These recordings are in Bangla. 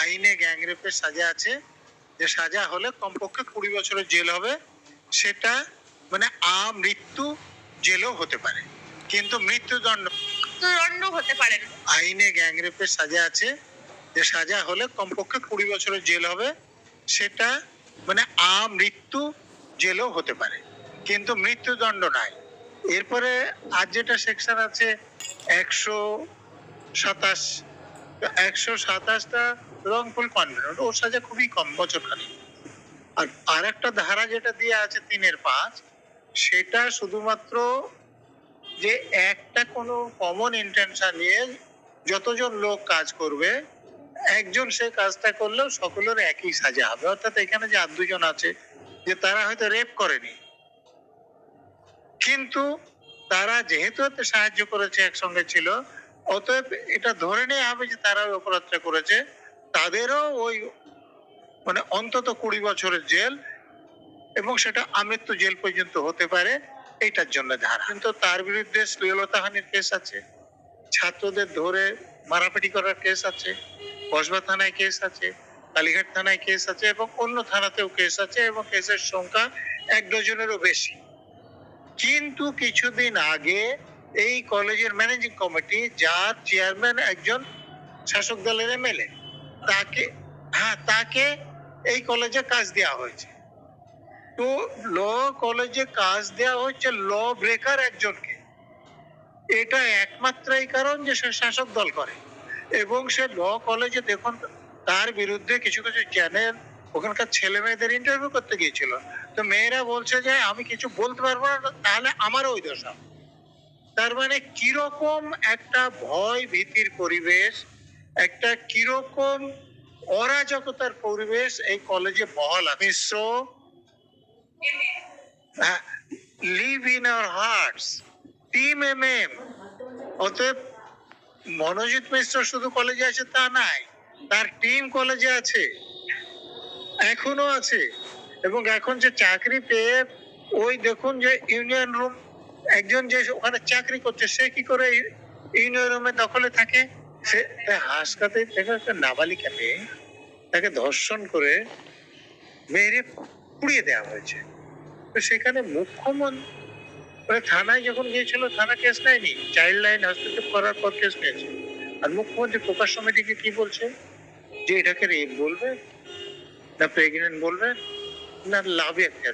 আইনে গ্যাংরেপের সাজা আছে। যে সাজা হলে কমপক্ষে কুড়ি বছরের জেল হবে। সেটা মানে আ মৃত্যু জেলও হতে পারে। কিন্তু মৃত্যুদণ্ড মৃত্যুদণ্ড হতে পারে আইনে গ্যাংরেপের সাজা আছে। যে সাজা হলে কমপক্ষে কুড়ি বছরের জেল হবে। সেটা মানে আ মৃত্যু জেলও হতে পারে। কিন্তু মৃত্যুদণ্ড নাই। এরপরে আর যেটা সেকশন আছে একশো সাতাশ একশো সাতাশটা রংপুল কনভেনট ওর সাজা খুবই কম বছরখানি আর আর একটা ধারা যেটা দিয়ে আছে তিনের পাঁচ, সেটা শুধুমাত্র যে একটা কোনো কমন ইন্টেনশন নিয়ে যতজন লোক কাজ করবে, একজন সে কাজটা করলেও সকলের একই সাজা হবে। অর্থাৎ এখানে যে আর দুজন আছে, যে তারা হয়তো রেপ করেনি। কিন্তু তারা যেহেতু সাহায্য করেছে, একসঙ্গে ছিল, অতএব এটা ধরে নেওয়া হবে যে তারা অপরাধটা করেছে। তাদেরও ওই মানে অন্তত কুড়ি বছরের জেল এবং সেটা আমৃত্যু জেল পর্যন্ত হতে পারে, এইটার জন্য ধারা। কিন্তু তার বিরুদ্ধে শ্লীলতাহানির কেস আছে, ছাত্রদের ধরে মারাপিটি করার কেস আছে, কসবা থানায় কেস আছে, কালীঘাট থানায় কেস আছে এবং অন্য থানাতেও কেস আছে এবং কেসের সংখ্যা এক ডজনেরও বেশি। কিন্তু কিছুদিন আগে এই কলেজের ম্যানেজিং কমিটি, যার চেয়ারম্যান একজন শাসক দলের এমএলএ তাকে হ্যাঁ তাকে এই কলেজে কাজ দেওয়া হয়েছে। তো ল কলেজে কাজ দেওয়া হচ্ছে ল ব্রেকার একজনকে। এটা একমাত্র এই কারণ যে সে শাসক দল করে। এবং সে ল কলেজে দেখুন, তার বিরুদ্ধে কিছু কিছু চ্যানেল ওখানকার ছেলে মেয়েদের ইন্টারভিউ করতে গিয়েছিল। তো মেয়েরা বলছে যে, আমি কিছু বলতে পারব না, তাহলে আমার ওই দশা তার মানে কীরকম একটা ভয় ভীতির পরিবেশ একটা কীরকম অরাজকতার পরিবেশ এই কলেজে বহাল আছে। Mishra live in our hearts team M M অতএব মনোজিৎ মিশ্র শুধু কলেজে আছে তা নাই তার টিম কলেজে আছে এখনও আছে। এবং এখন যে চাকরি পেয়ে ওই দেখুন যে ইউনিয়ন রুম একজন যে ওখানে চাকরি করছে সে কি করে ইউনিয়ন রুমে দখলে থাকে? সে হাসকাতে দেখো একটা নাবালিকা মেয়ে তাকে ধর্ষণ করে মেরে পুড়িয়ে দেওয়া হয়েছে। তো সেখানে মুখ্যমন্ত্রী মানে থানায় যখন গিয়েছিল, থানা কেস নেয়নি। চাইল্ড লাইন হস্তক্ষেপ করার পর কেস নিয়েছে। আর মুখ্যমন্ত্রী প্রকাশ সমিতিকে কি বলছে? যে এটাকে রেপ বলবে, না প্রেগনেন্ট বলবে, না লাভে একটা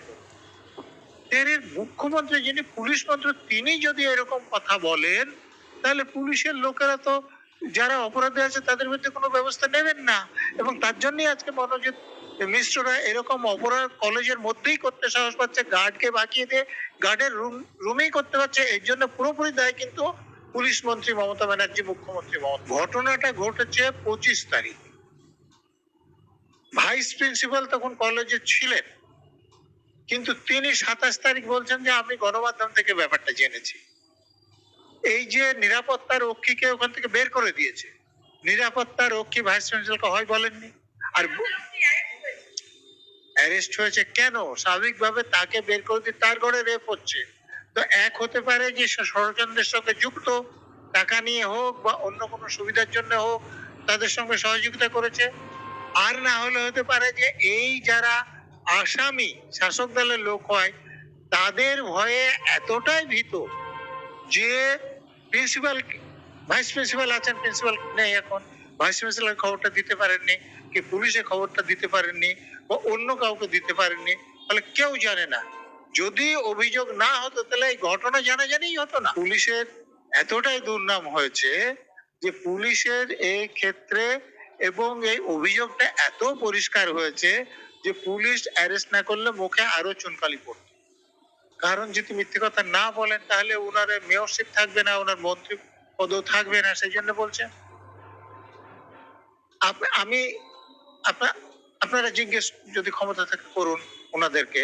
এর মুখ্যমন্ত্রী যিনি পুলিশ মন্ত্রী, তিনি যদি এরকম কথা বলেন, তাহলে পুলিশের লোকেরা তো যারা অপরাধী আছে, তাদের বিরুদ্ধে কোনো ব্যবস্থা নেবেন না। এবং তার জন্যই আজকে মনোজিৎ মিশ্ররা এরকম অপরাধ কলেজের মধ্যেই করতে সাহস পাচ্ছে গার্ডকে বাকিয়ে দিয়ে গার্ডের রুম রুমেই করতে পারছে। এর জন্য পুরোপুরি দায় কিন্তু পুলিশ মন্ত্রী মমতা ব্যানার্জি, মুখ্যমন্ত্রী মমতা। ঘটনাটা ঘটেছে পঁচিশ তারিখ। ভাইস প্রিন্সিপাল তখন কলেজে ছিলেন। কিন্তু তিনি সাতাশ তারিখ বলছেন যে, আমি গণমাধ্যম থেকে ব্যাপারটা জেনেছি। এই যে নিরাপত্তা রক্ষীকে ওখান থেকে বের করে দিয়েছে, নিরাপত্তা রক্ষী ভাইস প্রিন্সিপালকে হয় বলেননি? আর অ্যারেস্ট হয়েছে কেন? স্বাভাবিকভাবে তাকে বের করে দিয়ে তার ঘরে রেপ হচ্ছে। তো এক হতে পারে যে ষড়যন্ত্রের সঙ্গে যুক্ত, টাকা নিয়ে হোক বা অন্য কোনো সুবিধার জন্য হোক, তাদের সঙ্গে সহযোগিতা করেছে। আর না হলে হতে পারে যে এই যারা আসামি, শাসক দলের লোক হয়, তাদের ভয়ে এতটাই ভীত যে প্রিন্সিপাল ভাইস প্রিন্সিপাল আছেন প্রিন্সিপাল নেই এখন। ভাইস প্রিন্সিপাল খবরটা দিতে পারেননি, কি পুলিশে খবরটা দিতে পারেননি, বা অন্য কাউকে দিতে পারেননি, তাহলে কেউ জানে না। যদি অভিযোগ না হতো, তাহলে এই ঘটনা জানা জানিই হতো না। পুলিশের এতটাই দুর্নাম হয়েছে যে পুলিশের এই ক্ষেত্রে এবং এই অভিযোগটা এত পরিষ্কার হয়েছে যে পুলিশ অ্যারেস্ট না করলে মুখে আরও চুনকালি পড়তো। কারণ যদি মিথ্যে কথা না বলেন, তাহলে ওনার মেয়রশিপ থাকবে না ওনার মন্ত্রী পদও থাকবে না, সেই জন্য বলছেন। আমি আপনারা জিজ্ঞেস যদি ক্ষমতা থাকে করুন ওনাদেরকে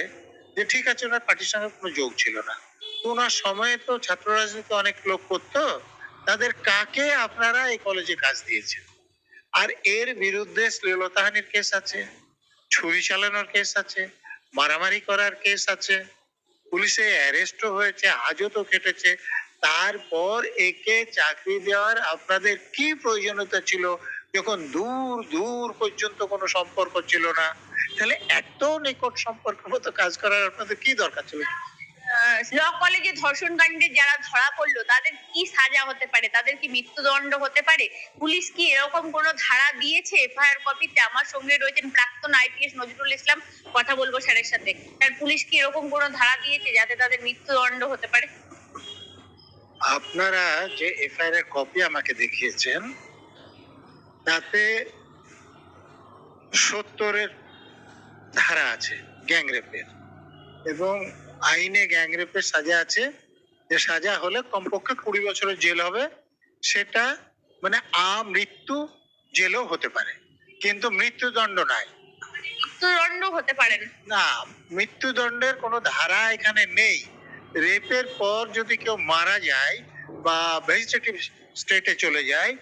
যে ঠিক আছে ওনার পার্টির সঙ্গে কোনো যোগ ছিল না। ওনার সময়ে তো ছাত্র রাজনীতি অনেক লোক করতো, তাদের কাকে আপনারা এই কলেজে কাজ দিয়েছেন? আর এর বিরুদ্ধে শ্লীলতাহানির কেস আছে, ছুরি চালানোর কেস আছে, মারামারি করার কেস আছে পুলিশে অ্যারেস্টও হয়েছে, আজও তো কেটেছে তারপর একে চাকরি দেওয়ার আপনাদের কি প্রয়োজনীয়তা ছিল? যখন দূর দূর পর্যন্ত কোনো সম্পর্ক ছিল না। তাহলে এত নিকট সম্পর্কের মতো কাজ করার আপনাদের কি দরকার ছিল? ল কলেজে ধর্ষণ কাণ্ডে যারা ধরা পড়ল, তাদের কি সাজা হতে পারে? তাদের কি মৃত্যুদণ্ড হতে পারে? পুলিশ কি এরকম কোনো ধারা দিয়েছে? এফআইআর কপিতে আমার সঙ্গে রয়েছেন প্রাক্তন আইপিএস নজরুল ইসলাম। কথা বলব স্যারের সাথে। স্যার পুলিশ কি এরকম কোনো ধারা দিয়েছে যাতে তাদের মৃত্যুদণ্ড হতে পারে? আপনারা যে এফআইআর এর কপি আমাকে দেখিয়েছেন, তাতে সত্তরের ধারা আছে গ্যাংরেপের এবং আইনে গ্যাংরেপের সাজা আছে। যে সাজা হলে কমপক্ষে কুড়ি বছরের জেল হবে। সেটা মানে আ মৃত্যু জেলও হতে পারে। কিন্তু মৃত্যুদণ্ড নাই। মৃত্যুদণ্ড হতে পারে না। মৃত্যুদণ্ডের কোনো ধারা এখানে নেই। রেপের পর যদি কেউ মারা যায় বা ভেজিটেটিভ স্টেটে চলে যায়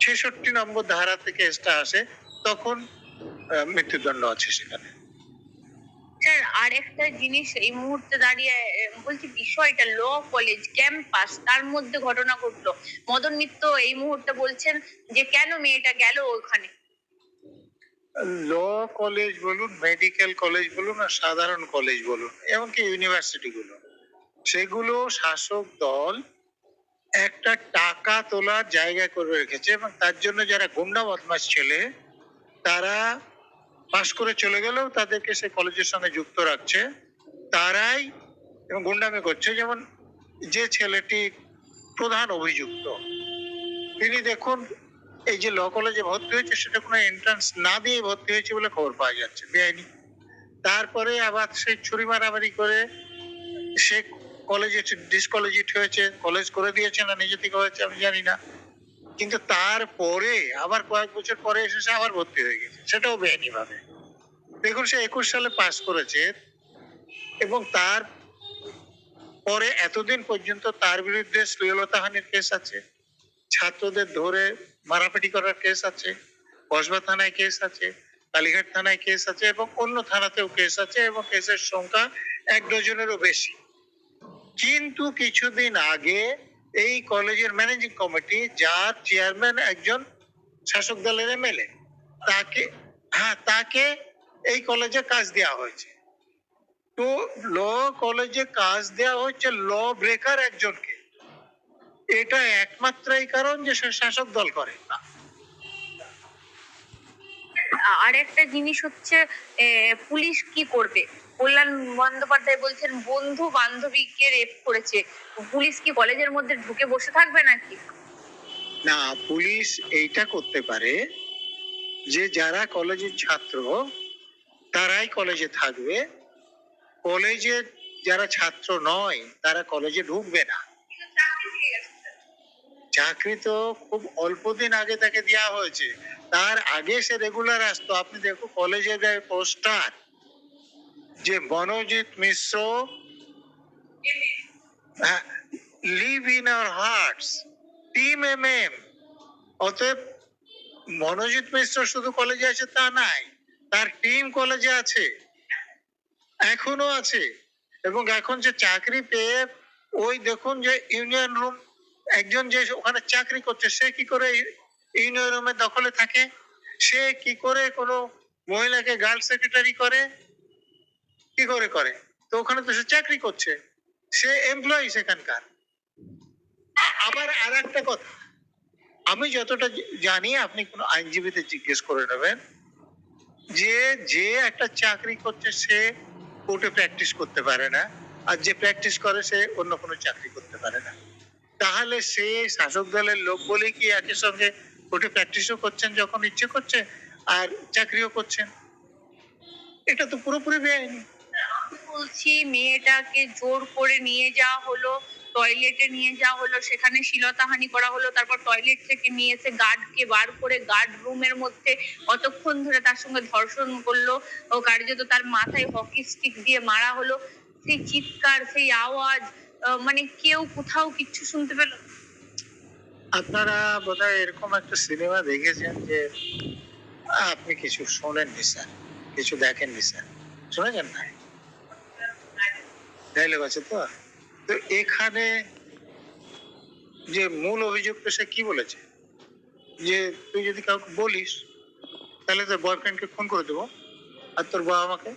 ছেষট্টি নম্বর ধারা থেকে এসটা আসে তখন মৃত্যুদণ্ড আছে সেখানে। স্যার আর একটা জিনিস এই মুহূর্তে দাঁড়িয়ে বলছি বিষয়টা ল কলেজ ক্যাম্পাস তার মধ্যে ঘটনা ঘটলো। মদন মিত্র এই মুহূর্তে বলছেন যে, কেন মেয়েটা গেল ওখানে? ল কলেজ বলুন মেডিকেল কলেজ বলুন, আর সাধারণ কলেজ বলুন, এমনকি ইউনিভার্সিটি গুলো। সেগুলো শাসক দল একটা টাকা তোলার জায়গা করে রেখেছে, এবং তার জন্য যারা গুন্ডা বদমাস ছেলে, তারা পাশ করে চলে গেলেও তাদেরকে সে কলেজের সঙ্গে যুক্ত রাখছে। তারাই এবং গুন্ডামি করছে। যেমন যে ছেলেটি প্রধান অভিযুক্ত, তিনি দেখুন এই যে ল কলেজে ভর্তি হয়েছে, সেটা কোনো এন্ট্রান্স না দিয়ে ভর্তি হয়েছে বলে খবর পাওয়া যাচ্ছে, বেআইনি। তারপরে আবার সে ছুরি মারামারি করে সে কলেজে ডিসকলেজিট হয়েছে, কলেজ করে দিয়েছে না, নিজে থেকে হয়েছে আমি জানি না। কিন্তু তারপরে, আবার কয়েক বছর পরে এসে সে আবার ভর্তি হয়ে গেছে। সেটাও বেআইনি ভাবে। দেখুন, সে একুশ সালে পাশ করেছে এবং তার পরে এতদিন পর্যন্ত তার বিরুদ্ধে শ্লীলতাহানির কেস আছে, ছাত্রদের ধরে মারাপিটি করার কেস আছে, কসবা থানায় কেস আছে, কালীঘাট থানায় কেস আছে এবং অন্য থানাতেও কেস আছে এবং কেসের সংখ্যা এক ডজনেরও বেশি। কিন্তু কিছুদিন আগে এই কলেজের ম্যানেজিং কমিটি যার চেয়ারম্যান একজন শাসক দলের এমএলএ তাকে হ্যাঁ তাকে এই কলেজে কাজ দেওয়া হয়েছে। তো ল কলেজে কাজ দেওয়া হচ্ছে ল ব্রেকার একজনকে। এটা একমাত্র এই কারণ যে শাসক দল করে না। আর একটা জিনিস হচ্ছে পুলিশ কি করবে? কল্যাণ বন্দ্যোপাধ্যায় বলছেন বন্ধু বান্ধবীকে রেপ করেছে। পুলিশ কি কলেজের মধ্যে ঢুকে বসে থাকবে নাকি? না পুলিশ এইটা করতে পারে যে যারা কলেজের ছাত্র তারাই কলেজে থাকবে। কলেজে যারা ছাত্র নয় তারা কলেজে ঢুকবে না। চাকরি তো খুব অল্প দিন আগে তাকে দেওয়া হয়েছে। তার আগে সে রেগুলার আসতো। আপনি দেখো কলেজে দেয় পোস্টার। যে Manojit Mishra live in our hearts team M M অতএব মনোজিৎ মিশ্র শুধু কলেজে আছে তা নাই, তার টিম কলেজে আছে, এখনও আছে। এবং এখন যে চাকরি পেয়ে, ওই দেখুন যে ইউনিয়ন রুম একজন যে ওখানে চাকরি করছে, সে কি করে ইউনিয়ন রুমের দখলে থাকে? সে কি করে কোনো মহিলাকে গার্ল সেক্রেটারি করে? কি করে করে? তো ওখানে তো সে চাকরি করছে। সে এমপ্লয়ি সেখানকার। আবার আর একটা কথা। আমি যতটা জানি, আপনি কোনো আইনজীবীতে জিজ্ঞেস করে নেবেন যে যে একটা চাকরি করছে সে কোর্টে প্র্যাকটিস করতে পারে না, আর যে প্র্যাকটিস করে সে অন্য কোনো চাকরি করতে পারে না। তাহলে সে শাসক দলের লোক বলে কি একই সঙ্গে কোর্টে প্র্যাকটিসও করছেন যখন ইচ্ছে করছে, আর চাকরিও করছেন? এটা তো পুরোপুরি বেআইনি। বলছি, মেয়েটাকে জোর করে নিয়ে যাওয়া হলো টয়লেটে নিয়ে যাওয়া হলো, সেখানে শিলতাহানি করা হলো, তারপর টয়লেট থেকে নিয়ে এসে গার্ডকে বার করে গার্ড রুমের মধ্যে কতক্ষণ ধরে তার সঙ্গে ধর্ষণ করল ও কার্যত তার মাথায় হকি স্টিক দিয়ে মারা হলো সেই চিৎকার, সেই আওয়াজ মানে কেউ কোথাও কিচ্ছু শুনতে পেল। আপনারা বোধহয় এরকম একটা সিনেমা দেখেছেন যে আপনি কিছু শোনেননি স্যার, কিছু দেখেননি স্যার, শুনেছেন না ডায়লগ আছে তো? তো এখানে যে মূল অভিযুক্ত সে কি বলেছে? যে তুই যদি কাউকে বলিস, তাহলে তোর বয়ফ্রেন্ডকে ফোন করে দেবো আর তোর বাবা মাকে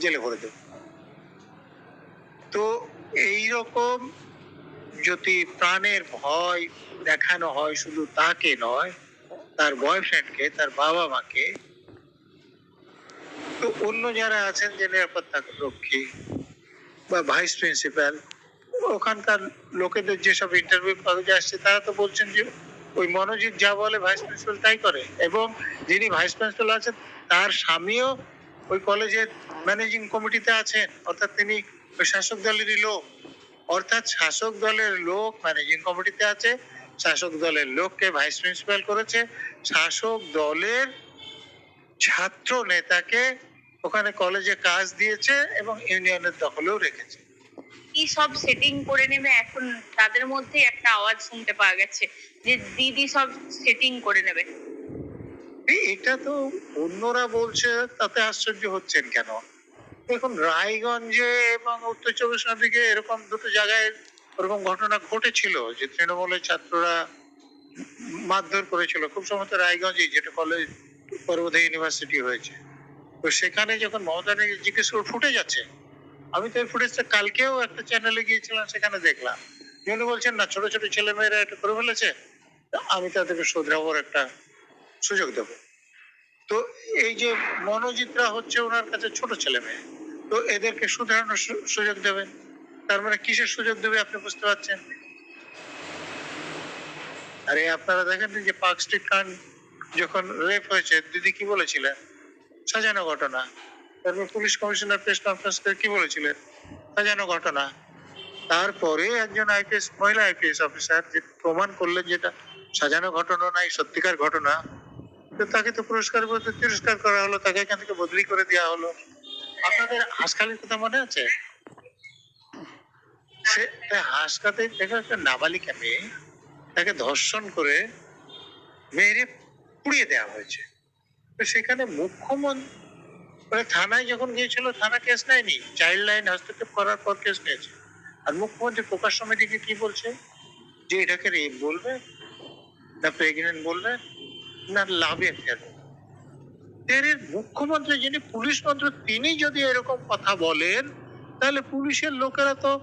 জেলে ভরে দেবো। তো এইরকম যদি প্রাণের ভয় দেখানো হয় শুধু তাকে নয়, তার বয়ফ্রেন্ডকে তার বাবা মাকে, তো অন্য যারা আছেন যে নিরাপত্তা রক্ষী বা ভাইস প্রিন্সিপাল ওখানকার লোকেদের যেসব ইন্টারভিউ কাগজে আসছে, তারা তো বলছেন যে ওই মনোজিৎ যা বলে ভাইস প্রিন্সিপাল তাই করে। এবং যিনি ভাইস প্রিন্সিপাল আছেন, তার স্বামীও ওই কলেজের ম্যানেজিং কমিটিতে আছেন, অর্থাৎ তিনি ওই শাসক দলেরই লোক। অর্থাৎ শাসক দলের লোক ম্যানেজিং কমিটিতে আছে, শাসক দলের লোককে ভাইস প্রিন্সিপাল করেছে। শাসক দলের ছাত্র নেতাকে ওখানে কলেজে কাজ দিয়েছে এবং ইউনিয়নের দখলেও রেখেছে। কি সব সেটিং করে নেবে এখন? তাদের মধ্যে একটা আওয়াজ শুনতে পাওয়া গেছে যে দিদি সব সেটিং করে নেবে। এটা তো অন্যরা বলছে তাতে আশ্চর্য হচ্ছেন কেন? দেখুন রায়গঞ্জে এবং উত্তর চব্বিশ দিকে এরকম দুটো জায়গায় ওরকম ঘটনা ঘটেছিল যে তৃণমূলের ছাত্ররা মারধর করেছিল। খুব সম্ভবত রায়গঞ্জে যেটা কলেজ পর্বত ইউনিভার্সিটি হয়েছে। তো সেখানে যখন মমতা ব্যানার্জি জিজ্ঞেস করে ফুটে যাচ্ছে, আমি তো এই ফুটেজটা কালকেও একটা চ্যানেলে গিয়েছিলাম, সেখানে দেখলাম। উনি বলছেন, না, ছোট ছোট ছেলে মেয়েরা এটা করে ফেলেছে আমি তাদেরকে শুধরাবার একটা সুযোগ দেব। তো এই যে মনোজিতরা হচ্ছে ওনার কাছে ছোট ছেলে মেয়ে তো এদেরকে শুধরানোর সুযোগ দেবেন? তার মানে কিসের সুযোগ দেবে আপনি বুঝতে পারছেন? আরে আপনারা দেখেন যে পার্ক স্ট্রিট কান যখন রেপ হয়েছে, দিদি কি বলেছিলেন? সাজানো ঘটনা। তারপর পুলিশ কমিশনার প্রেস কনফারেন্স করে কি বলেছিলেন? সাজানো ঘটনা। তারপরে একজন আইপিএস মহিলা আইপিএস অফিসার যে প্রমাণ করলেন যেটা, সাজানো ঘটনা নাই, সত্যিকার ঘটনা, তো তাকে তো পুরস্কার বলতে তিরস্কার করা হলো, তাকে এখান থেকে বদলি করে দেওয়া হলো। আপনাদের হাসখালির কথা মনে আছে? সে হাসকাতে দেখো একটা নাবালিকা মেয়ে, তাকে ধর্ষণ করে মেরে পুড়িয়ে দেওয়া হয়েছে। সেখানে মুখ্যমন্ত্রী মানে থানায় যখন গিয়েছিল, থানা কেস নেয়নি। চাইল্ড লাইন হস্তক্ষেপ করার পর কেস নিয়েছে। আর মুখ্যমন্ত্রী প্রকাশ সমিতিকে কি বলছে? যে এটাকে রেপ বলবে, না প্রেগনেন্ট বলবে, না লাভে মুখ্যমন্ত্রী যিনি পুলিশ মন্ত্রী, তিনি যদি এরকম কথা বলেন, তাহলে পুলিশের লোকেরা তো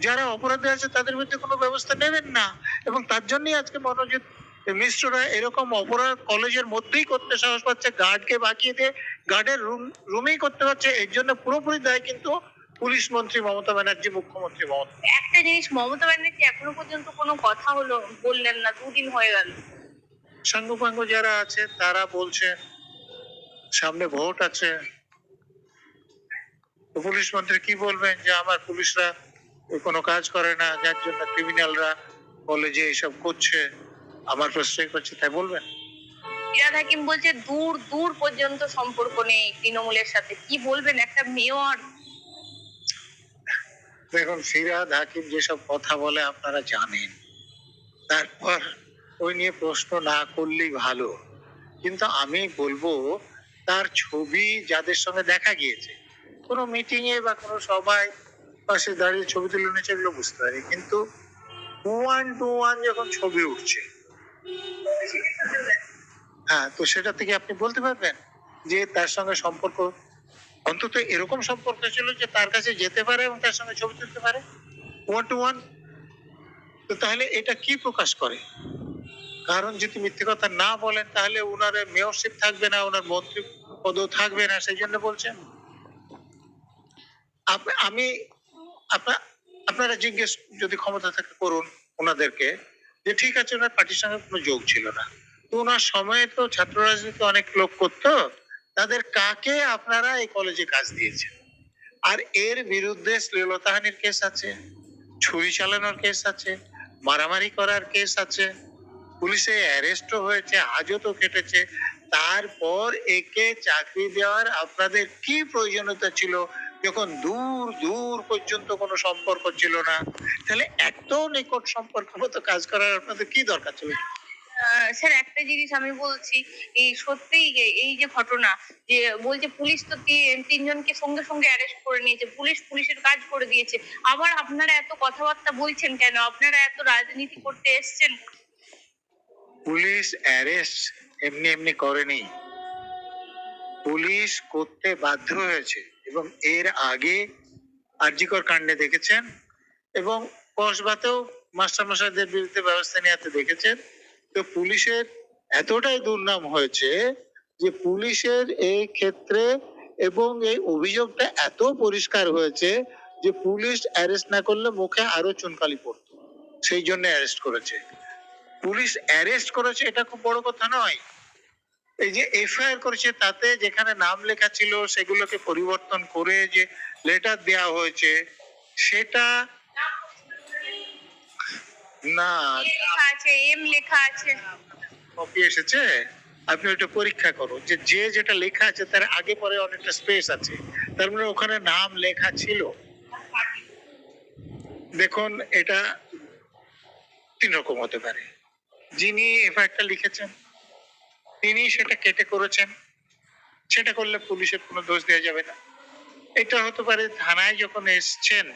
যারা অপরাধী আছে, তাদের বিরুদ্ধে কোনো ব্যবস্থা নেবেন না। এবং তার জন্যই আজকে মনোজিৎ মিশ্ররা এরকম অপরাধ কলেজের মধ্যেই করতে সাহস পাচ্ছে গার্ডকে বাকিয়ে দিয়ে গার্ডের রুম রুমেই করতে পারছে। এর জন্য পুরোপুরি দায় কিন্তু পুলিশ মন্ত্রী মমতা ব্যানার্জি মুখ্যমন্ত্রী মমতা। একটা জিনিস মমতা ব্যানার্জি এখনও পর্যন্ত কোনো কথা হলো বললেন না দুদিন হয়ে গেল। সাঙ্গপাঙ্গ যারা আছে তারা বলছে সামনে ভোট আছে। পুলিশ মন্ত্রী কি বলবেন যে আমার পুলিশরা কোনো কাজ করে না যার জন্য ক্রিমিনালরা কলেজে এইসব করছে? আমার প্রশ্রয় করছে তাই বলবেন ফিরাদ হাকিম বলছে দূর দূর পর্যন্ত সম্পর্ক নেই তৃণমূলের সাথে। কি বলবেন? একটা মেয়র। দেখুন ফিরাদ হাকিম যেসব কথা বলে আপনারা জানেন। তারপর ওই নিয়ে প্রশ্ন না করলেই ভালো। কিন্তু আমি বলব তার ছবি যাদের সঙ্গে দেখা গিয়েছে কোনো মিটিং এ বা কোনো সভায় পাশে দাঁড়িয়ে ছবি তুলে নিয়েছে এগুলো বুঝতে পারি কিন্তু ওয়ান টু ওয়ান যখন ছবি উঠছে হ্যাঁ তো সেটা থেকে আপনি বলতে পারবেন যে তার সঙ্গে সম্পর্ক অন্তত এরকম সম্পর্ক ছিল যে তার কাছে যেতে পারে এবং তার সঙ্গে ছবি তুলতে পারে? ওয়ান টু ওয়ান তো তাহলে এটা কি প্রকাশ করে? কারণ যদি মিথ্যে কথা না বলেন, তাহলে ওনার মেয়রশিপ থাকবে না ওনার মন্ত্রী পদও থাকবে না, সেই জন্য বলছেন। আমি, আপনা- আপনারা জিজ্ঞেস যদি ক্ষমতা থাকে করুন ওনাদেরকে যে ঠিক আছে, ওনার পার্টির সঙ্গে কোনো যোগ ছিল না। তো ওনার সময়ে তো ছাত্র রাজনীতি অনেক লোক করতো, তাদের কাকে আপনারা এই কলেজে কাজ দিয়েছেন? আর এর বিরুদ্ধে শ্লীলতাহানির কেস আছে, ছুরি চালানোর কেস আছে, মারামারি করার কেস আছে, পুলিশে অ্যারেস্টও হয়েছে, হাজতও কেটেছে। তারপর একে চাকরি দেওয়ার আপনাদের কি প্রয়োজনীয়তা ছিল? যখন দূর দূর পর্যন্ত কোনো সম্পর্ক ছিল না তাহলে এত নিকট সম্পর্ক মতো কাজ করার আপনাদের কি দরকার ছিল? স্যার একটা জিনিস আমি বলছি এই সত্যিই এই যে ঘটনা যে বলছে পুলিশ তো তিনজনকে সঙ্গে সঙ্গে অ্যারেস্ট করে নিয়েছে পুলিশ পুলিশের কাজ করে দিয়েছে। আবার আপনারা এত কথাবার্তা বলছেন কেন? আপনারা এত রাজনীতি করতে এসছেন? পুলিশ অ্যারেস্ট এমনি এমনি করেনি। পুলিশ করতে বাধ্য হয়েছে। এবং এর আগে আরজিকর কাণ্ডে দেখেছেন এবং কসবাতেও মাস্টারমশাইদের বিরুদ্ধে ব্যবস্থা নেওয়াতে দেখেছেন। তো পুলিশের এতটাই দুর্নাম হয়েছে যে পুলিশের এই ক্ষেত্রে এবং এই অভিযোগটা এত পরিষ্কার হয়েছে যে পুলিশ অ্যারেস্ট না করলে মুখে আরও চুনকালি পড়তো। সেই জন্য অ্যারেস্ট করেছে। পুলিশ অ্যারেস্ট করেছে এটা খুব বড় কথা নয়। এই যে এফআইআর করেছে তাতে যেখানে নাম লেখা ছিল সেগুলোকে পরিবর্তন করে যে লেটার দেওয়া হয়েছে সেটা না আছে এম লেখা আছে। কপি এসেছে? আপনি ওটা পরীক্ষা করুন যে যে যেটা লেখা আছে তার আগে পরে অনেকটা স্পেস আছে। তার মানে ওখানে নাম লেখা ছিল। দেখুন এটা তিন রকম হতে পারে। যিনি এফআইআরটা লিখেছেন তিনি সেটা কেটে করেছেন। সেটা করলে পুলিশের কোনো দোষ দেওয়া যাবে না। এটা হতে পারে থানায় যখন এসছেন,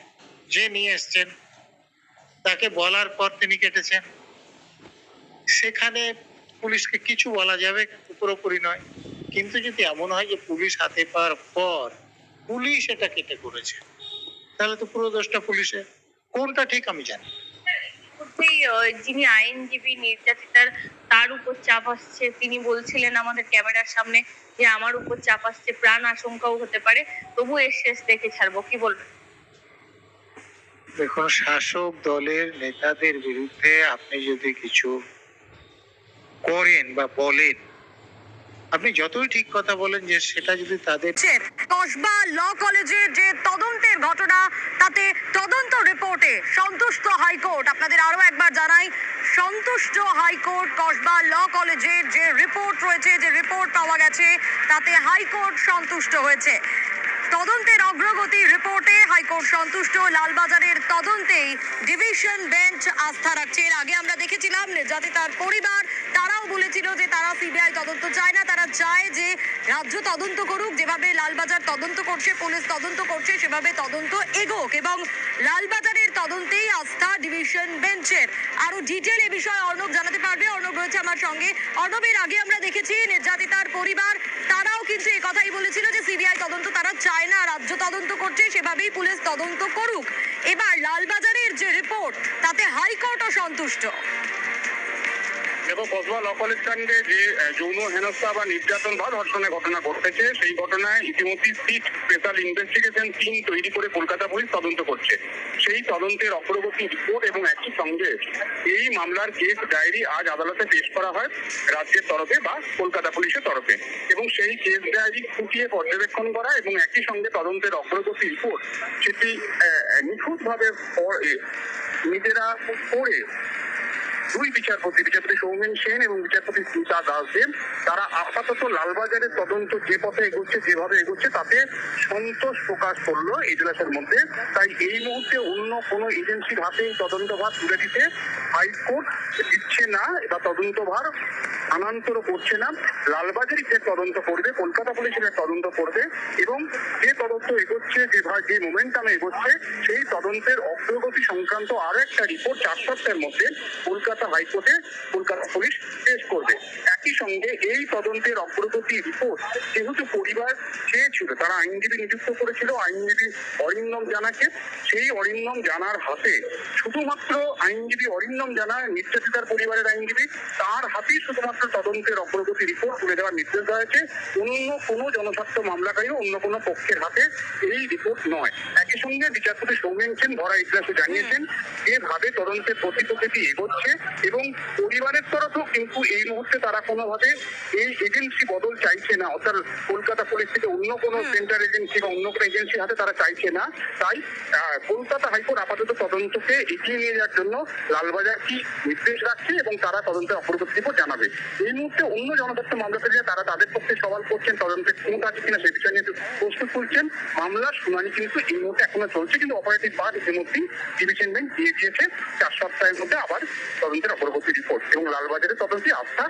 যে নিয়ে এসছেন, তাকে বলার পর তিনি কেটেছেন। সেখানে পুলিশকে কিছু বলা যাবে, পুরোপুরি নয়। কিন্তু যদি এমন হয় যে পুলিশ হাতে পাওয়ার পর পুলিশ এটা কেটে করেছে, তাহলে তো পুরো দোষটা পুলিশের। কোনটা ঠিক আমি জানি মধ্যেই যিনি আইনজীবী, নির্যাতিতার তার উপর চাপ আসছে। তিনি বলছিলেন আমাদের ক্যামেরার সামনে যে আমার উপর চাপ আসছে, প্রাণ আশঙ্কাও হতে পারে। তবু এর শেষ দেখে ছাড়বো, কি বলবেন? দেখুন, শাসক দলের নেতাদের বিরুদ্ধে আপনি যদি কিছু করেন বা বলেন আপনি যতই ঠিক কথা বলেন যে সেটা যদি তাদের কসবা ল কলেজের যে তদন্তের ঘটনা, তাতে তদন্ত রিপোর্টে সন্তুষ্ট হাইকোর্ট। আপনাদের আরও একবার জানাই, সন্তুষ্ট হাইকোর্ট কসবা ল কলেজের যে রিপোর্ট রয়েছে, যে রিপোর্ট পাওয়া গেছে, তাতে হাইকোর্ট সন্তুষ্ট হয়েছে। তদন্তের অগ্রগতি রিপোর্টে হাইকোর্ট সন্তুষ্ট লালবাজারের তদন্তেই ডিভিশন বেঞ্চ আস্থা রাখছে। এর আগে আমরা দেখেছিলাম যাতে তার পরিবার, তারাও বলেছিল যে তারা সিবিআই তদন্ত চায় না, তারা চায় যে রাজ্য তদন্ত করুক, যেভাবে লালবাজার তদন্ত করছে, পুলিশ তদন্ত করছে, সেভাবে তদন্ত এগোক এবং লালবাজারের তদন্তেই আস্থা ডিভিশন বেঞ্চের। আরও ডিটেল এ বিষয়ে অর্ণব জানাতে পারবে। অর্ণব রয়েছে আমার সঙ্গে। অর্ণবের আগে আমরা দেখেছি নির্যাতিতার পরিবার, তারাও কিন্তু এই কথাই বলেছিল যে সিবিআই তদন্ত, তারা চায় না, রাজ্য তদন্ত করছে, সেভাবেই পুলিশ তদন্ত করুক। এবার লালবাজারের যে রিপোর্ট তাতে হাইকোর্টও সন্তুষ্ট। দেখো কসবা ল কলেজ কাণ্ডে যে যৌন হেনস্থা বা নির্যাতন বা ধর্ষণের ঘটনা ঘটেছে, সেই ঘটনায় ইতিমধ্যে সিট স্পেশাল ইনভেস্টিগেশন টিম তৈরি করে কলকাতা পুলিশ তদন্ত করছে। সেই তদন্তের অগ্রগতি রিপোর্ট এবং একই সঙ্গে এই মামলার কেস ডায়েরি আজ আদালতে পেশ করা হয় রাজ্যের তরফে বা কলকাতা পুলিশের তরফে। এবং সেই কেস ডায়েরি খুঁটিয়ে পর্যবেক্ষণ করা এবং একই সঙ্গে তদন্তের অগ্রগতি রিপোর্ট সেটি নিখুঁতভাবে নিজেরা পড়ে দুই বিচারপতি বিচারপতি সৌমেন সেন এবং বিচারপতি স্মিতা দাস দেব তারা আপাতত লালবাজারের তদন্ত যে পথে এগোচ্ছে, যেভাবে এগোচ্ছে, তাতে সন্তোষ প্রকাশ করল এজলাসের মধ্যে। তাই এই মুহূর্তে অন্য কোনো এজেন্সির হাতে এই তদন্তভার তুলে দিতে হাইকোর্ট দিচ্ছে না বা তদন্তভার স্থানান্তর করছে না। লালবাজারই যে তদন্ত করবে, কলকাতা পুলিশের তদন্ত করবে এবং যে তদন্ত এগোচ্ছে, যে যে মোমেন্টামে এগোচ্ছে, সেই তদন্তের অগ্রগতি সংক্রান্ত আরও একটা রিপোর্ট চার সপ্তাহের মধ্যে কলকাতা হাইকোর্টে কলকাতা পুলিশ পেশ করবে। একই সঙ্গে এই তদন্তের অগ্রগতি রিপোর্ট যেহেতু পরিবার চেয়েছিল, তারা আইনজীবী নিযুক্ত করেছিল, আইনজীবী অরিন্দম জানাকে। সেই অরিন্দম জানার হাতে শুধুমাত্র আইনজীবী অরিন্দম জানা, নির্যাতিতার পরিবারের আইনজীবী, তার হাতেই শুধুমাত্র তদন্তের অগ্রগতি রিপোর্ট তুলে দেওয়ার নির্দেশ দেওয়া হয়েছে। অন্য কোনো জনস্বার্থ মামলাকারী অন্য কোনো পক্ষের হাতে এই রিপোর্ট নয়। একই সঙ্গে বিচারপতি সৌমেন সেন, ভরা ইতিহাসে জানিয়েছেন, এভাবে তদন্তের প্রতিপ্রকৃতি এগোচ্ছে। এবং পরিবারের তরফেও কিন্তু এই মুহূর্তে তারা কোনোভাবে এই এজেন্সি বদল চাইছে না অর্থাৎ কলকাতা পুলিশ থেকে অন্য কোনো সেন্টার এজেন্সি বা অন্য কোনো এজেন্সির হাতে তারা চাইছে না। তাই কলকাতা হাইকোর্ট আপাতত তদন্তকে এগিয়ে নিয়ে যাওয়ার জন্য লালবাজার কি নির্দেশ রাখছে এবং তারা তদন্তের অগ্রগতি রিপোর্ট জানাবে। এই মুহূর্তে অন্য জনস্বার্থ মামলাকারীরা তারা তাদের পক্ষে সওয়াল করছেন তদন্তের কোন আছে কিনা সে বিষয় নিয়ে প্রস্তুত করছেন মামলার শুনানি কিন্তু এই মুহূর্তে এখনও চলছে কিন্তু অপারেটিভ পার্ট ইতিমধ্যেই ডিভিশন বেঞ্চ দিয়ে দিয়েছে। চার সপ্তাহের মধ্যে আবার তদন্তের অগ্রগতি রিপোর্ট এবং লালবাজারের তদন্তে আস্থা